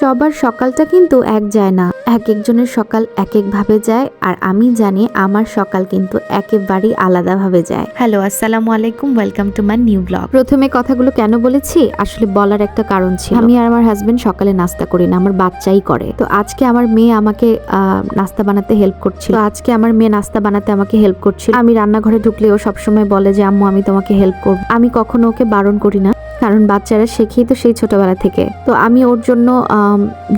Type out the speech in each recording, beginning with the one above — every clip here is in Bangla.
সবার সকালটা কিন্তু এক যায় না। এক একজনের সকাল এক এক ভাবে যায় আর আমি জানি আমার সকাল কিন্তু একেবারেই আলাদাভাবে যায়। হ্যালো আসসালামু আলাইকুম welcome to my new blog প্রথমে কথাগুলো কেন বলেছি? আসলে বলার একটা কারণ ছিল। আমি আর আমার হাজবেন্ড সকালে নাস্তা করি না আমার বাচ্চাই করে। তো আজকে আমার মেয়ে আমাকে আহ, নাস্তা বানাতে হেল্প করছিল। তো আজকে আমার মেয়ে নাস্তা বানাতে আমাকে হেল্প করছিল। আমি রান্নাঘরে ঢুকলেও সবসময় বলে যে আম্মু আমি তোমাকে হেল্প করব। আমি কখনো ওকে বারণ করি না। কারণ বাচ্চারা শেখেই তো সেই ছোটোবেলা থেকে। তো আমি ওর জন্য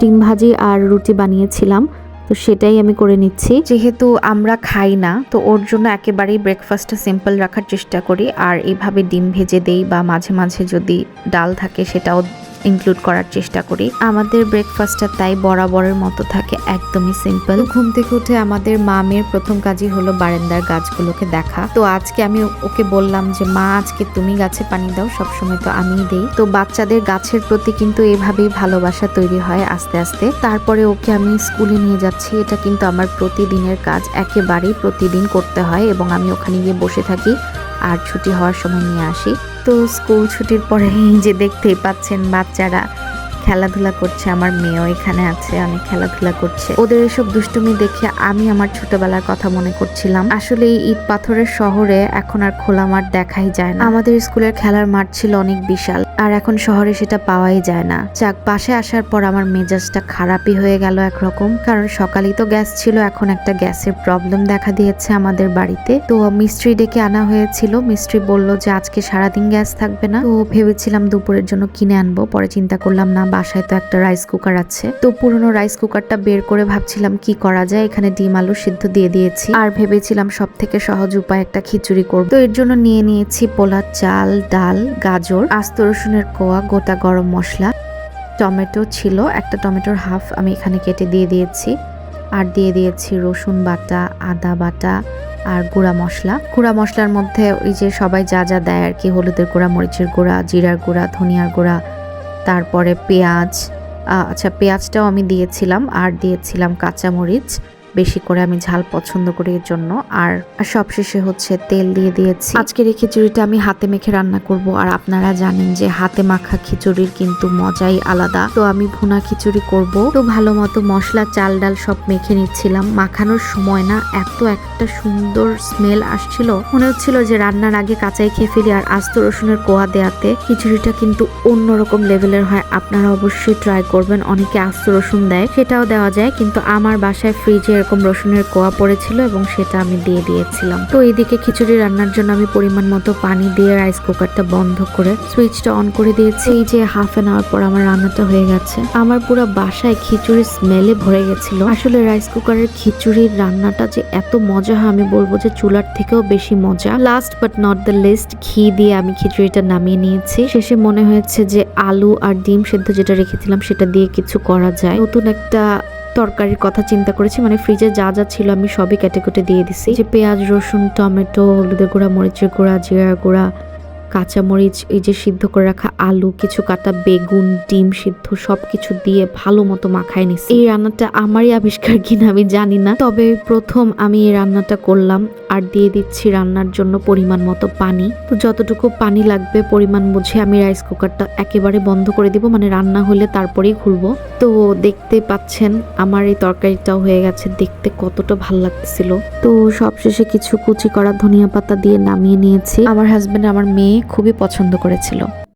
ডিম ভাজি আর রুটি বানিয়েছিলাম। তো সেটাই আমি করে নিচ্ছি। যেহেতু আমরা খাই না, তো ওর জন্য একেবারেই ব্রেকফাস্টটা সিম্পল রাখার চেষ্টা করি। আর এভাবে ডিম ভেজে দেই বা মাঝে মাঝে যদি ডাল থাকে সেটাও ইনক্লুড করার চেষ্টা করি। আমাদের ব্রেকফাস্টটা তাই বরাবরের মতো থাকে, একদমই সিম্পল ঘুম থেকে উঠে আমাদের মামের প্রথম কাজই হলো বারান্দার গাছগুলোকে দেখা। তো আজকে আমি ওকে বললাম যে, মা, আজকে তুমি গাছে পানি দাও, সবসময় তো আমিই দেই। তো বাচ্চাদের গাছের প্রতি কিন্তু এভাবেই ভালোবাসা তৈরি হয় আস্তে আস্তে। তারপরে ওকে আমি স্কুলে নিয়ে যাচ্ছি। এটা কিন্তু আমার প্রতিদিনের কাজ, একেবারেই প্রতিদিন করতে হয় এবং আমি ওখানে গিয়ে বসে থাকি আর ছুটি হওয়ার সময় নিয়ে আসি। তো স্কুল ছুটির পরে যে দেখতেই পাচ্ছেন বাচ্চারা। খেলাধুলা করছে, আমার মেয়েও এখানে আছে অনেক খেলাধুলা করছে। ওদের এসব দুষ্টুমি দেখে আমি আমার ছোটবেলার কথা মনে করছিলাম। আসলে এই ইট পাথরের শহরে এখন আর খোলা মাঠ দেখাই যায় না। আমাদের স্কুলের খেলার মাঠ ছিল অনেক বিশাল, আর এখন শহরে সেটা পাওয়াই যায় না। যাক বাসে আসার পর আমার মেজাজটা খারাপই হয়ে গেল একরকম, কারণ সকালেই তো গ্যাস ছিল, এখন একটা গ্যাসের প্রবলেম দেখা দিয়েছে আমাদের বাড়িতে। তো মিস্ত্রি ডেকে আনা হয়েছিল, মিস্ত্রি বলল যে আজকে সারাদিন গ্যাস থাকবে না। তো ভেবেছিলাম দুপুরের জন্য কিনে আনব, পরে চিন্তা করলাম, না বাসায় তো একটা রাইস কুকার আছে। তো পুরনো রাইস কুকারটা বের করে ভাবছিলাম কি করা যায়, এখানে ডিম আলু সিদ্ধ দিয়ে দিয়েছি। আর ভেবেছিলাম সব থেকে সহজ উপায় একটা খিচুড়ি করব। তো এর জন্য নিয়ে নিয়েছি পোলা চাল, ডাল, গাজর, আস্ত রসুনের কোয়া, গোটা গরম মশলা। টমেটো ছিল, একটা টমেটোর হাফ আমি এখানে কেটে দিয়ে দিয়েছি। আর দিয়ে দিয়েছি রসুন বাটা, আদা বাটা আর গুঁড়া মশলা। গুঁড়া মশলার মধ্যে ওই যে সবাই যা যা দেয় আর কি, হলুদের গুঁড়া, মরিচের গুঁড়া, জিরার গুঁড়া, ধনিয়ার গুঁড়া তারপরে পেঁয়াজ আচ্ছা পেঁয়াজটাও আমি দিয়েছিলাম আর দিয়েছিলাম কাঁচামরিচ বেশি করে আমি ঝাল পছন্দ করি এর জন্য। আর সবশেষে হচ্ছে তেল দিয়ে দিয়েছি। আজকের এই খিচুড়িটা আমি হাতে মেখে রান্না করব। আর আপনারা জানেন যে হাতে মাখা খিচুড়ির কিন্তু মজাই আলাদা। তো আমি ভুনা খিচুড়ি করব। তো ভালো মতো মশলা, চাল, ডাল সব মেখে নিচ্ছিলাম। মাখানোর সময় না এত একটা সুন্দর স্মেল আসছিল। মনে হচ্ছিল যে রান্নার আগে কাঁচাই খেয়ে ফেলি। আর আস্ত রসুনের কোয়া দেয়াতে খিচুড়িটা কিন্তু অন্যরকম লেভেলের হয়। আপনারা অবশ্যই ট্রাই করবেন। অনেকে আস্ত রসুন দেয়, সেটাও দেওয়া যায়। কিন্তু আমার বাসায় ফ্রিজে এরকম রসুনের কোয়া পড়েছিল এবং সেটা আমি দিয়ে দিয়েছিলাম। তো এইদিকে খিচুড়ি রান্নার জন্য আমি পরিমাণ মতো পানি দিয়ে রাইস কুকারটা বন্ধ করে সুইচটা অন করে দিয়েছি। এই যে হাফ অ্যান আওয়ার পর আমার রান্নাটা হয়ে গেছে। আমার পুরো বাসায় খিচুড়ির স্মেলে ভরে গেছিল। আসলে রাইস কুকারের খিচুড়ির রান্নাটা যে এত মজা হয় আমি বলব যে চুলার থেকেও বেশি মজা। Last but not the least ঘি দিয়ে আমি খিচুড়িটা নামিয়ে নিয়েছি। শেষে মনে হয়েছে যে আলু আর ডিম সেদ্ধ যেটা রেখেছিলাম সেটা দিয়ে কিছু করা যায়। নতুন একটা তরকারির কথা চিন্তা করেছি মানে ফ্রিজে যা যা ছিল আমি সবই কেটে কেটে দিয়ে দিছি। যে পেঁয়াজ, রসুন, টমেটো, হলুদের গুঁড়া, মরিচের গুঁড়া, জিরার গুঁড়া কাঁচামরিচ, এই যে সিদ্ধ করে রাখা আলু, কিছু কাটা বেগুন, ডিম সিদ্ধ, সবকিছু দিয়ে ভালো মতো মাখায় নিছি এই রান্নাটা আমারই আবিষ্কার কিনা আমি জানি না। তবে প্রথম আমি এই রান্নাটা করলাম আর দিয়ে দিচ্ছি রান্নার জন্য পরিমাণ মতো পানি। তো যতটুকু পানি লাগবে, পরিমাণ বুঝে আমি রাইস কুকারটা একেবারে বন্ধ করে দিব মানে রান্না হলে তারপরেই খুলবো। তো দেখতে পাচ্ছেন, আমার এই তরকারিটাও হয়ে গেছে দেখতে কতটা ভালো লাগতেছিল। তো সবশেষে কিছু কুচি করা ধনিয়া পাতা দিয়ে নামিয়ে নিয়েছি। আমার হাজব্যান্ড আমার মেয়ে খুবই পছন্দ করেছিল।